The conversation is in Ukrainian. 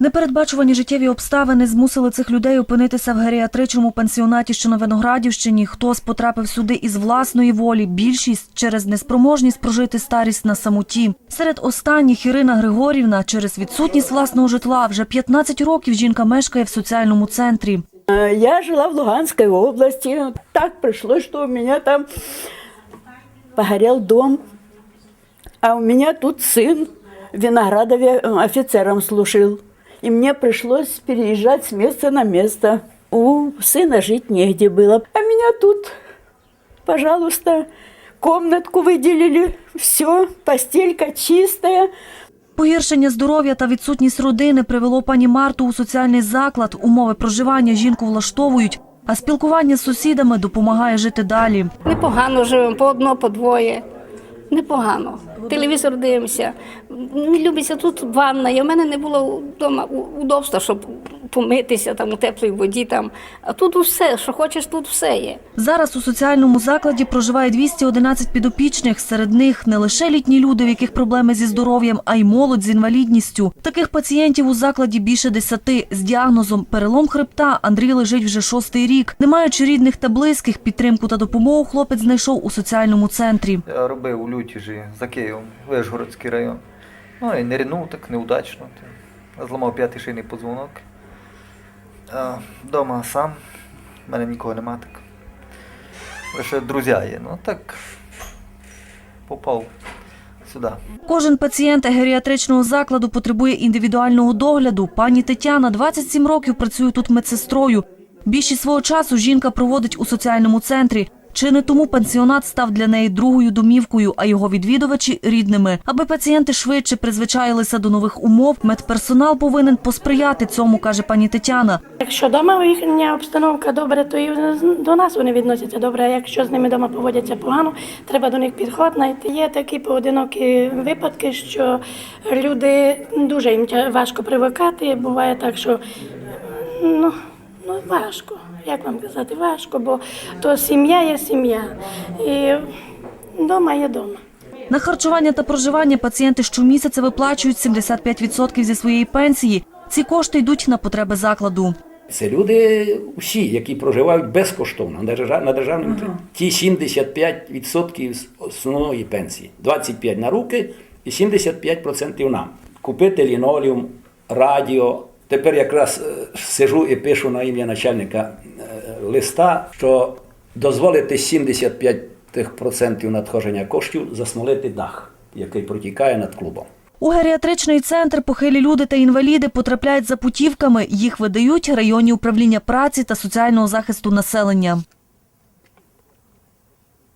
Непередбачувані життєві обставини змусили цих людей опинитися в геріатричному пансіонаті, що на Виноградівщині. Хтось потрапив сюди із власної волі, більшість через неспроможність прожити старість на самоті. Серед останніх Ірина Григорівна через відсутність власного житла вже 15 років жінка мешкає в соціальному центрі. Э, Я жила в Луганской области. Так пришлось, что у меня там погорел дом. А у меня тут сын в Виноградове э, офицером служил. И мне пришлось переезжать с места на место. У сына жить негде было. А меня тут, пожалуйста, комнатку выделили. Все, постелька чистая. Погіршення здоров'я та відсутність родини привело пані Марту у соціальний заклад. Умови проживання жінку влаштовують, а спілкування з сусідами допомагає жити далі. Непогано живемо, по одно, по двоє. Непогано. Телевізор дивимося. Не любиться тут ванна. І в мене не було вдома удобства, щоб помитися там у теплій воді. Там. А тут все, що хочеш, тут все є. Зараз у соціальному закладі проживає 211 підопічних. Серед них не лише літні люди, в яких проблеми зі здоров'ям, а й молодь з інвалідністю. Таких пацієнтів у закладі більше десяти. З діагнозом перелом хребта Андрій лежить вже шостий рік. Не маючи рідних та близьких, підтримку та допомогу хлопець знайшов у соціальному центрі. Я робив у Лютіжі за Києвом, Вишгородський район. Ну і не ринув так неудачно. Зламав п'ятий шийний подзвонок. А, Дома сам, в мене нікого нема так. Лише друзі є. Ну так попав сюди. Кожен пацієнт геріатричного закладу потребує індивідуального догляду. Пані Тетяна 27 років працює тут медсестрою. Більшість свого часу жінка проводить у соціальному центрі. Чи не тому пансіонат став для неї другою домівкою, а його відвідувачі рідними. Аби пацієнти швидше призвичаїлися до нових умов, медперсонал повинен посприяти цьому, каже пані Тетяна. Якщо вдома їхня обстановка добре, то і до нас вони відносяться добре. А якщо з ними вдома поводяться погано, треба до них підход знайти. Є такі поодинокі випадки, що люди дуже їм важко привикати. Буває так, що ну, ну важко. Як вам казати, важко, бо то сім'я є сім'я. І вдома є вдома. На харчування та проживання пацієнти щомісяця виплачують 75% зі своєї пенсії. Ці кошти йдуть на потреби закладу. Це люди всі, які проживають безкоштовно на держав- на державному ті 75% з основної пенсії, 25 на руки і 75% нам. Купити лінолеум, радіо. Тепер якраз е, сижу і пишу на ім'я начальника е, листа, що дозволити 75% надходження коштів засмолити дах, який протікає над клубом. У геріатричний центр похилі люди та інваліди потрапляють за путівками. Їх видають районні управління праці та соціального захисту населення.